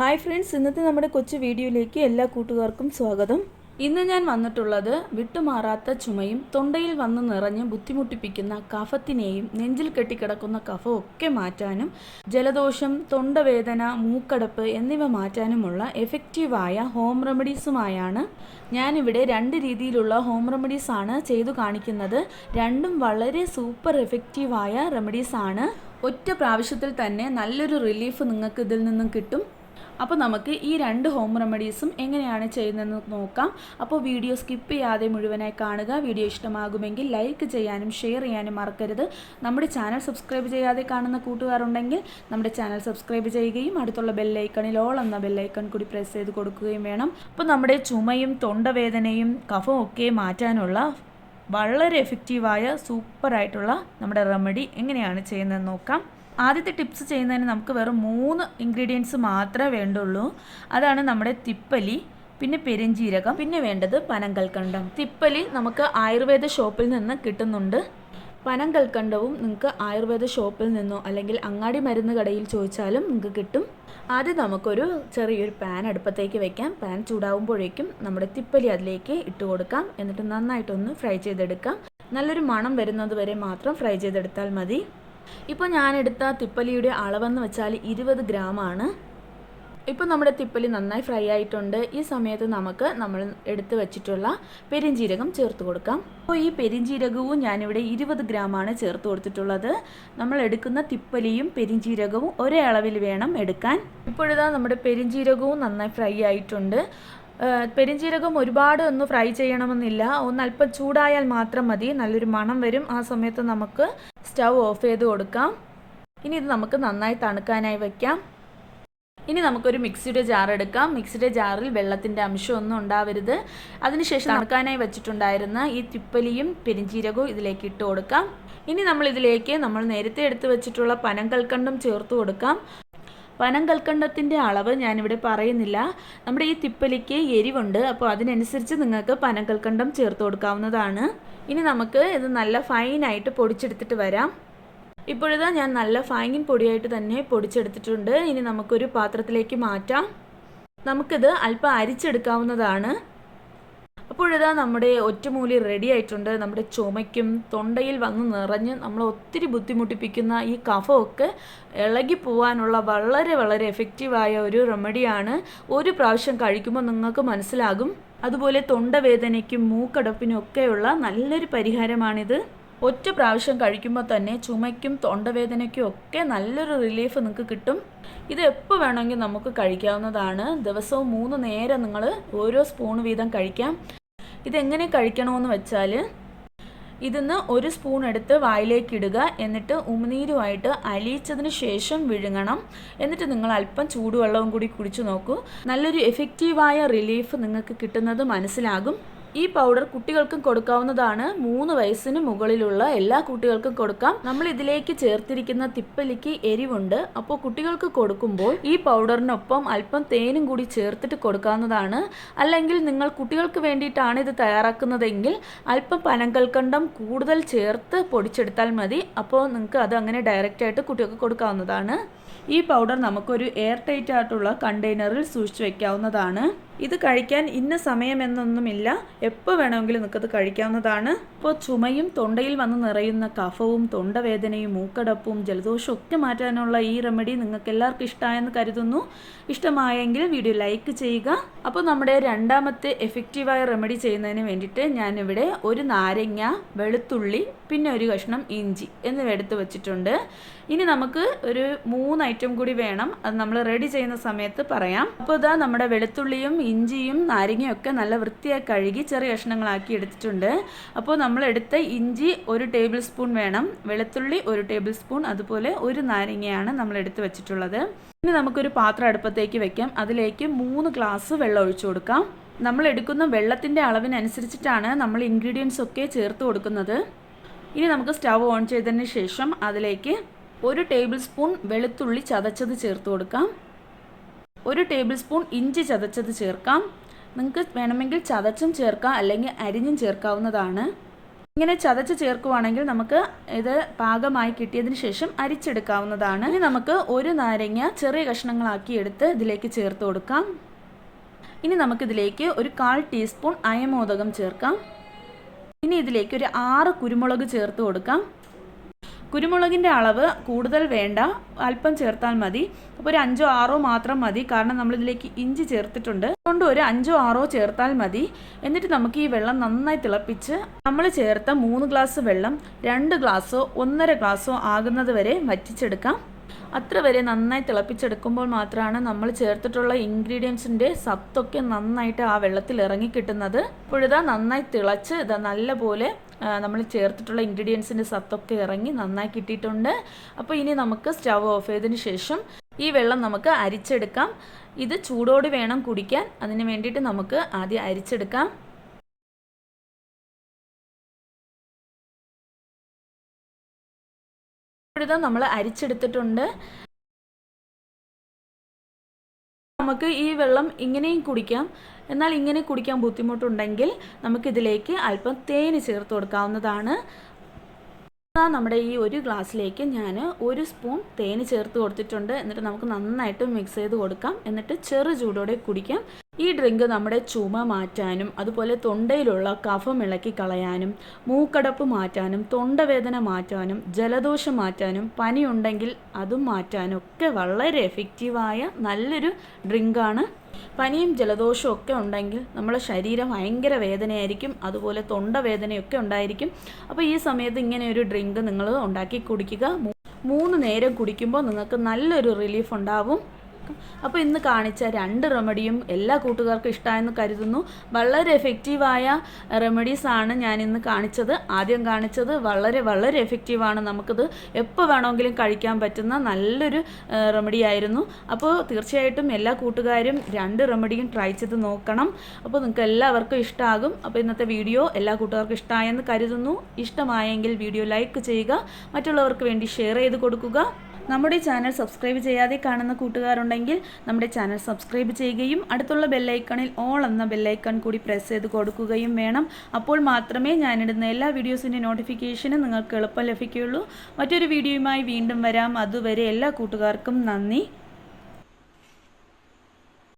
Hi friends ഇന്നത്തെ നമ്മുടെ കൊച്ചു വീഡിയോയിലേക്ക് എല്ലാ കൂട്ടുകാർക്കും സ്വാഗതം. ഇന്ന് ഞാൻ വന്നിട്ടുള്ളത് വിട്ടുമാറാത്ത ചുമയും തൊണ്ടയിൽ വന്ന് നിറഞ്ഞ് ബുദ്ധിമുട്ടിപ്പിക്കുന്ന കഫത്തിനെയും നെഞ്ചിൽ കെട്ടിക്കിടക്കുന്ന കഫവും ഒക്കെ മാറ്റാനും ജലദോഷം തൊണ്ടവേദന മൂക്കടപ്പ് എന്നിവ മാറ്റാനുമുള്ള എഫക്റ്റീവായ ഹോം റെമഡീസുമായാണ് ഞാനിവിടെ രണ്ട് രീതിയിലുള്ള ഹോം റെമഡീസാണ് ചെയ്തു കാണിക്കുന്നത്. രണ്ടും വളരെ സൂപ്പർ എഫക്റ്റീവായ റെമഡീസാണ് ഒറ്റ പ്രാവശ്യത്തിൽ തന്നെ നല്ലൊരു റിലീഫ് നിങ്ങൾക്ക് ഇതിൽ നിന്നും കിട്ടും. അപ്പോൾ നമുക്ക് ഈ രണ്ട് ഹോം റെമഡീസും എങ്ങനെയാണ് ചെയ്യുന്നതെന്ന് നോക്കാം. അപ്പോൾ വീഡിയോ സ്കിപ്പ് ചെയ്യാതെ മുഴുവനായി കാണുക. വീഡിയോ ഇഷ്ടമാകുമെങ്കിൽ ലൈക്ക് ചെയ്യാനും ഷെയർ ചെയ്യാനും മറക്കരുത്. നമ്മുടെ ചാനൽ സബ്സ്ക്രൈബ് ചെയ്യാതെ കാണുന്ന കൂട്ടുകാരുണ്ടെങ്കിൽ നമ്മുടെ ചാനൽ സബ്സ്ക്രൈബ് ചെയ്യുകയും അടുത്തുള്ള ബെല്ലൈക്കണിൽ ഓൾ എന്ന ബെല്ലൈക്കൺ കൂടി പ്രസ് ചെയ്ത് കൊടുക്കുകയും വേണം. അപ്പോൾ നമ്മുടെ ചുമയും തൊണ്ടവേദനയും കഫവും ഒക്കെ മാറ്റാനുള്ള വളരെ എഫക്റ്റീവായ സൂപ്പറായിട്ടുള്ള നമ്മുടെ റെമഡി എങ്ങനെയാണ് ചെയ്യുന്നതെന്ന് നോക്കാം. ആദ്യത്തെ ടിപ്സ് ചെയ്യുന്നതിന് നമുക്ക് വെറും മൂന്ന് ഇൻഗ്രീഡിയൻസ് മാത്രമേ വേണ്ടുള്ളൂ. അതാണ് നമ്മുടെ തിപ്പലി പിന്നെ പെരിഞ്ജീരകം പിന്നെ വേണ്ടത് പനങ്കൽക്കണ്ടം. തിപ്പലി നമുക്ക് ആയുർവേദ ഷോപ്പിൽ നിന്ന് കിട്ടുന്നുണ്ട്. പനങ്കൽക്കണ്ടവും നിങ്ങൾക്ക് ആയുർവേദ ഷോപ്പിൽ നിന്നോ അല്ലെങ്കിൽ അങ്ങാടി മരുന്ന് കടയിൽ ചോദിച്ചാലും നിങ്ങൾക്ക് കിട്ടും. ആദ്യം നമുക്കൊരു ചെറിയൊരു പാൻ അടുപ്പത്തേക്ക് വെക്കാം. പാൻ ചൂടാവുമ്പോഴേക്കും നമ്മുടെ തിപ്പലി അതിലേക്ക് ഇട്ട് കൊടുക്കാം. എന്നിട്ട് നന്നായിട്ടൊന്ന് ഫ്രൈ ചെയ്തെടുക്കാം. നല്ലൊരു മണം വരുന്നത് വരെ മാത്രം ഫ്രൈ ചെയ്തെടുത്താൽ മതി. ഇപ്പോൾ ഞാനെടുത്ത തിപ്പലിയുടെ അളവെന്ന് വെച്ചാൽ ഇരുപത് ഗ്രാമാണ്. ഇപ്പോൾ നമ്മുടെ തിപ്പലി നന്നായി ഫ്രൈ ആയിട്ടുണ്ട്. ഈ സമയത്ത് നമുക്ക് നമ്മൾ എടുത്തു വെച്ചിട്ടുള്ള പെരിഞ്ചീരകം ചേർത്ത് കൊടുക്കാം. അപ്പോൾ ഈ പെരിഞ്ചീരകവും ഞാനിവിടെ ഇരുപത് ഗ്രാമാണ് ചേർത്ത് കൊടുത്തിട്ടുള്ളത്. നമ്മൾ എടുക്കുന്ന തിപ്പലിയും പെരിഞ്ചീരകവും ഒരേ അളവിൽ വേണം എടുക്കാൻ. ഇപ്പോഴിതാ നമ്മുടെ പെരിഞ്ചീരകവും നന്നായി ഫ്രൈ ആയിട്ടുണ്ട്. പെരിഞ്ജീരകം ഒരുപാട് ഒന്ന് ഫ്രൈ ചെയ്യണമെന്നില്ല. ഒന്ന് അല്പം ചൂടായാൽ മാത്രം മതി. നല്ലൊരു മണം വരും. ആ സമയത്ത് നമുക്ക് സ്റ്റൗ ഓഫ് ചെയ്ത് കൊടുക്കാം. ഇനി ഇത് നമുക്ക് നന്നായി തണുക്കാനായി വയ്ക്കാം ഇനി നമുക്കൊരു മിക്സിയുടെ ജാർ എടുക്കാം. മിക്സിയുടെ ജാറിൽ വെള്ളത്തിന്റെ അംശമൊന്നും ഉണ്ടാവരുത്. അതിനുശേഷം തണുക്കാനായി വെച്ചിട്ടുണ്ടായിരുന്ന ഈ തിപ്പലിയും പെരിഞ്ചീരകവും ഇതിലേക്ക് ഇട്ട് കൊടുക്കാം. ഇനി നമ്മൾ ഇതിലേക്ക് നമ്മൾ നേരത്തെ എടുത്തു വെച്ചിട്ടുള്ള പനം കൽക്കണ്ടും ചേർത്ത് കൊടുക്കാം. പനം കൽക്കണ്ടത്തിന്റെ അളവ് ഞാനിവിടെ പറയുന്നില്ല. നമ്മുടെ ഈ തിപ്പലിക്ക് എരിവുണ്ട്. അപ്പോൾ അതിനനുസരിച്ച് നിങ്ങൾക്ക് പനം കൽക്കണ്ടം ചേർത്ത് കൊടുക്കാവുന്നതാണ്. ഇനി നമുക്ക് ഇത് നല്ല ഫൈനായിട്ട് പൊടിച്ചെടുത്തിട്ട് വരാം. ഇപ്പോഴിതാ ഞാൻ നല്ല ഫൈൻ പൊടിയായിട്ട് തന്നെ പൊടിച്ചെടുത്തിട്ടുണ്ട്. ഇനി നമുക്കൊരു പാത്രത്തിലേക്ക് മാറ്റാം. നമുക്കിത് അല്പം അരിച്ചെടുക്കാവുന്നതാണ്. അപ്പോഴിതാ നമ്മുടെ ഒറ്റമൂലി റെഡി ആയിട്ടുണ്ട്. നമ്മുടെ ചുമയ്ക്കും തൊണ്ടയിൽ വന്ന് നിറഞ്ഞ് നമ്മളെ ഒത്തിരി ബുദ്ധിമുട്ടിപ്പിക്കുന്ന ഈ കഫമൊക്കെ ഇളകി പോവാനുള്ള വളരെ വളരെ എഫക്റ്റീവായ ഒരു റെമഡിയാണ് ഒരു പ്രാവശ്യം കഴിക്കുമ്പോൾ നിങ്ങൾക്ക് മനസ്സിലാകും. അതുപോലെ തൊണ്ടവേദനയ്ക്കും മൂക്കടപ്പിനും ഒക്കെയുള്ള നല്ലൊരു പരിഹാരമാണിത്. ഒറ്റ പ്രാവശ്യം കഴിക്കുമ്പോൾ തന്നെ ചുമയ്ക്കും തൊണ്ടവേദനയ്ക്കും ഒക്കെ നല്ലൊരു റിലീഫ് നിങ്ങൾക്ക് കിട്ടും. ഇത് എപ്പോൾ വേണമെങ്കിൽ നമുക്ക് കഴിക്കാവുന്നതാണ്. ദിവസവും മൂന്ന് നേരം നിങ്ങൾ ഓരോ സ്പൂൺ വീതം കഴിക്കാം. ഇതെങ്ങനെ കഴിക്കണമെന്ന് വെച്ചാൽ ഇതിന്ന് ഒരു സ്പൂൺ എടുത്ത് വായിലേക്ക് ഇടുക. എന്നിട്ട് ഉമിനീരുമായിട്ട് അലിയിച്ചതിന് ശേഷം വിഴുങ്ങണം. എന്നിട്ട് നിങ്ങൾ അല്പം ചൂടുവെള്ളവും കൂടി കുടിച്ചു നോക്കൂ. നല്ലൊരു എഫക്റ്റീവായ റിലീഫ് നിങ്ങൾക്ക് കിട്ടുന്നത് മനസ്സിലാകും. ഈ പൗഡർ കുട്ടികൾക്കും കൊടുക്കാവുന്നതാണ്. മൂന്ന് വയസ്സിന് മുകളിലുള്ള എല്ലാ കുട്ടികൾക്കും കൊടുക്കാം. നമ്മൾ ഇതിലേക്ക് ചേർത്തിരിക്കുന്ന തിപ്പലിക്ക് എരിവുണ്ട്. അപ്പോൾ കുട്ടികൾക്ക് കൊടുക്കുമ്പോൾ ഈ പൗഡറിനൊപ്പം അല്പം തേനും കൂടി ചേർത്തിട്ട് കൊടുക്കാവുന്നതാണ്. അല്ലെങ്കിൽ നിങ്ങൾ കുട്ടികൾക്ക് വേണ്ടിയിട്ടാണ് ഇത് തയ്യാറാക്കുന്നതെങ്കിൽ അല്പം പനങ്കൽക്കണ്ടം കൂടുതൽ ചേർത്ത് പൊടിച്ചെടുത്താൽ മതി. അപ്പോൾ നിങ്ങൾക്ക് അത് അങ്ങനെ ഡയറക്റ്റ് ആയിട്ട് കുട്ടികൾക്ക് കൊടുക്കാവുന്നതാണ്. ഈ പൗഡർ നമുക്കൊരു എയർ ടൈറ്റ് ആയിട്ടുള്ള കണ്ടെയ്നറിൽ സൂക്ഷിച്ചു വെക്കാവുന്നതാണ്. ഇത് കഴിക്കാൻ ഇന്ന സമയമെന്നൊന്നുമില്ല. എപ്പോൾ വേണമെങ്കിലും നിങ്ങൾക്കത് കഴിക്കാവുന്നതാണ്. ഇപ്പോൾ ചുമയും തൊണ്ടയിൽ വന്ന് നിറയുന്ന കഫവും തൊണ്ടവേദനയും മൂക്കടപ്പും ജലദോഷവും ഒക്കെ മാറ്റാനുള്ള ഈ റെമഡി നിങ്ങൾക്ക് എല്ലാവർക്കും ഇഷ്ടമായെന്ന് കരുതുന്നു. ഇഷ്ടമായെങ്കിൽ വീഡിയോ ലൈക്ക് ചെയ്യുക. അപ്പോൾ നമ്മുടെ രണ്ടാമത്തെ എഫക്റ്റീവായ റെമഡി ചെയ്യുന്നതിന് വേണ്ടിയിട്ട് ഞാനിവിടെ ഒരു നാരങ്ങ വെളുത്തുള്ളി പിന്നെ ഒരു കഷ്ണം ഇഞ്ചി എന്നിവ എടുത്ത് വെച്ചിട്ടുണ്ട്. ഇനി നമുക്ക് ഒരു മൂന്ന് ഐറ്റം കൂടി വേണം. അത് നമ്മൾ റെഡി ചെയ്യുന്ന സമയത്ത് പറയാം. അപ്പോൾ ഇതാ നമ്മുടെ വെളുത്തുള്ളിയും ഇഞ്ചിയും നാരങ്ങയും ഒക്കെ നല്ല വൃത്തിയായി കഴുകി ചെറിയ കഷ്ണങ്ങളാക്കി എടുത്തിട്ടുണ്ട്. അപ്പോൾ നമ്മൾ എടുത്ത ഇഞ്ചി ഒരു ടേബിൾ സ്പൂൺ വേണം. വെളുത്തുള്ളി ഒരു ടേബിൾ സ്പൂൺ. അതുപോലെ ഒരു നാരങ്ങയാണ് നമ്മൾ എടുത്ത് വെച്ചിട്ടുള്ളത്. ഇനി നമുക്കൊരു പാത്രം അടുപ്പത്തേക്ക് വെക്കാം. അതിലേക്ക് മൂന്ന് ഗ്ലാസ് വെള്ളം ഒഴിച്ചു കൊടുക്കാം. നമ്മൾ എടുക്കുന്ന വെള്ളത്തിന്റെ അളവിനനുസരിച്ചിട്ടാണ് നമ്മൾ ഇൻഗ്രീഡിയൻസ് ഒക്കെ ചേർത്ത് കൊടുക്കുന്നത്. ഇനി നമുക്ക് സ്റ്റവ് ഓൺ ചെയ്തതിന് ശേഷം അതിലേക്ക് ഒരു ടേബിൾ സ്പൂൺ വെളുത്തുള്ളി ചതച്ചത് ചേർത്ത് കൊടുക്കാം. ഒരു ടേബിൾ സ്പൂൺ ഇഞ്ചി ചതച്ചത് ചേർക്കാം. നിങ്ങൾക്ക് വേണമെങ്കിൽ ചതച്ചും ചേർക്കാം. അല്ലെങ്കിൽ അരിഞ്ഞും ചേർക്കാവുന്നതാണ്. ഇങ്ങനെ ചതച്ച് ചേർക്കുവാണെങ്കിൽ നമുക്ക് ഇത് പാകമായി കിട്ടിയതിന് ശേഷം അരിച്ചെടുക്കാവുന്നതാണ്. ഇനി നമുക്ക് ഒരു നാരങ്ങ ചെറിയ കഷ്ണങ്ങളാക്കി എടുത്ത് ഇതിലേക്ക് ചേർത്ത് കൊടുക്കാം. ഇനി നമുക്കിതിലേക്ക് ഒരു കാൽ ടീസ്പൂൺ അയമോദകം ചേർക്കാം. ഇനി ഇതിലേക്ക് ഒരു ആറ് കുരുമുളക് ചേർത്ത് കൊടുക്കാം. കുരുമുളകിന്റെ അളവ് കൂടുതൽ വേണ്ട അല്പം ചേർത്താൽ മതി. അപ്പോൾ ഒരു അഞ്ചോ ആറോ മാത്രം മതി. കാരണം നമ്മളിതിലേക്ക് ഇഞ്ചി ചേർത്തിട്ടുണ്ട്. അതുകൊണ്ട് ഒരു അഞ്ചോ ആറോ ചേർത്താൽ മതി. എന്നിട്ട് നമുക്ക് ഈ വെള്ളം നന്നായി തിളപ്പിച്ച് നമ്മൾ ചേർത്ത മൂന്ന് ഗ്ലാസ് വെള്ളം രണ്ട് ഗ്ലാസ്സോ ഒന്നര ഗ്ലാസ്സോ ആകുന്നത് വരെ വറ്റിച്ചെടുക്കാം. അത്ര വരെ നന്നായി തിളപ്പിച്ചെടുക്കുമ്പോൾ മാത്രമാണ് നമ്മൾ ചേർത്തിട്ടുള്ള ഇൻഗ്രീഡിയൻസിന്റെ സത്തൊക്കെ നന്നായിട്ട് ആ വെള്ളത്തിൽ ഇറങ്ങി കിട്ടുന്നത്. ഇപ്പോഴിതാ നന്നായി തിളച്ച് ഇതാ നല്ലപോലെ നമ്മൾ ചേർത്തിട്ടുള്ള ഇൻഗ്രീഡിയൻസിന്റെ സത്തൊക്കെ ഇറങ്ങി നന്നായി കിട്ടിയിട്ടുണ്ട്. അപ്പോൾ ഇനി നമുക്ക് സ്റ്റവ് ഓഫ് ചെയ്തതിന് ശേഷം ഈ വെള്ളം നമുക്ക് അരിച്ചെടുക്കാം. ഇത് ചൂടോട് വേണം കുടിക്കാൻ. അതിന് വേണ്ടിയിട്ട് നമുക്ക് ആദ്യം അരിച്ചെടുക്കാം. ഇപ്പോഴിതാ നമ്മൾ അരിച്ചെടുത്തിട്ടുണ്ട്. നമുക്ക് ഈ വെള്ളം ഇങ്ങനെയും കുടിക്കാം. എന്നാൽ ഇങ്ങനെ കുടിക്കാൻ ബുദ്ധിമുട്ടുണ്ടെങ്കിൽ നമുക്കിതിലേക്ക് അല്പം തേൻ ചേർത്ത് കൊടുക്കാവുന്നതാണ്. നമ്മുടെ ഈ ഒരു ഗ്ലാസ്സിലേക്ക് ഞാൻ ഒരു സ്പൂൺ തേൻ ചേർത്ത് കൊടുത്തിട്ടുണ്ട്. എന്നിട്ട് നമുക്ക് നന്നായിട്ട് മിക്സ് ചെയ്ത് കൊടുക്കാം. എന്നിട്ട് ചെറു ചൂടോടെ കുടിക്കാം. ഈ ഡ്രിങ്ക് നമ്മുടെ ചുമ മാറ്റാനും അതുപോലെ തൊണ്ടയിലുള്ള കഫം ഇളക്കി കളയാനും മൂക്കടപ്പ് മാറ്റാനും തൊണ്ടവേദന മാറ്റാനും ജലദോഷം മാറ്റാനും പനിയുണ്ടെങ്കിൽ അതും മാറ്റാനും ഒക്കെ വളരെ എഫക്റ്റീവായ നല്ലൊരു ഡ്രിങ്കാണ്. പനിയും ജലദോഷവും ഒക്കെ ഉണ്ടെങ്കിൽ നമ്മുടെ ശരീരം ഭയങ്കര വേദനയായിരിക്കും അതുപോലെ തൊണ്ടവേദനയൊക്കെ ഉണ്ടായിരിക്കും. അപ്പോൾ ഈ സമയത്ത് ഇങ്ങനെ ഒരു ഡ്രിങ്ക് നിങ്ങൾ ഉണ്ടാക്കി കുടിക്കുക. മൂന്ന് നേരം കുടിക്കുമ്പോൾ നിങ്ങൾക്ക് നല്ലൊരു റിലീഫ് ഉണ്ടാവും. അപ്പോൾ ഇന്ന് കാണിച്ച രണ്ട് റെമഡിയും എല്ലാ കൂട്ടുകാർക്കും ഇഷ്ടമായെന്ന് കരുതുന്നു. വളരെ എഫക്റ്റീവായ റെമഡീസ് ആണ് ഞാൻ ഇന്ന് കാണിച്ചത്. ആദ്യം കാണിച്ചത് വളരെ വളരെ എഫക്റ്റീവാണ് നമുക്കിത് എപ്പോൾ വേണമെങ്കിലും കഴിക്കാൻ പറ്റുന്ന നല്ലൊരു റെമഡി ആയിരുന്നു. അപ്പോൾ തീർച്ചയായിട്ടും എല്ലാ കൂട്ടുകാരും രണ്ട് റെമഡിയും ട്രൈ ചെയ്ത് നോക്കണം. അപ്പോൾ നിങ്ങൾക്ക് എല്ലാവർക്കും ഇഷ്ടമാകും അപ്പോൾ ഇന്നത്തെ വീഡിയോ എല്ലാ കൂട്ടുകാർക്കും ഇഷ്ടമായെന്ന് കരുതുന്നു. ഇഷ്ടമായെങ്കിൽ വീഡിയോ ലൈക്ക് ചെയ്യുക. മറ്റുള്ളവർക്ക് വേണ്ടി ഷെയർ ചെയ്ത് കൊടുക്കുക. നമ്മുടെ ചാനൽ സബ്സ്ക്രൈബ് ചെയ്യാതെ കാണുന്ന കൂട്ടുകാരുണ്ടെങ്കിൽ നമ്മുടെ ചാനൽ സബ്സ്ക്രൈബ് ചെയ്യുകയും അടുത്തുള്ള ബെല്ലൈക്കണിൽ ഓൾ എന്ന ബെല്ലൈക്കൺ കൂടി പ്രസ് ചെയ്ത് കൊടുക്കുകയും വേണം. അപ്പോൾ മാത്രമേ ഞാനിടുന്ന എല്ലാ വീഡിയോസിന്റെ നോട്ടിഫിക്കേഷനും നിങ്ങൾക്ക് എളുപ്പം ലഭിക്കുകയുള്ളൂ. മറ്റൊരു വീഡിയോയുമായി വീണ്ടും വരാം. അതുവരെ എല്ലാ കൂട്ടുകാർക്കും നന്ദി.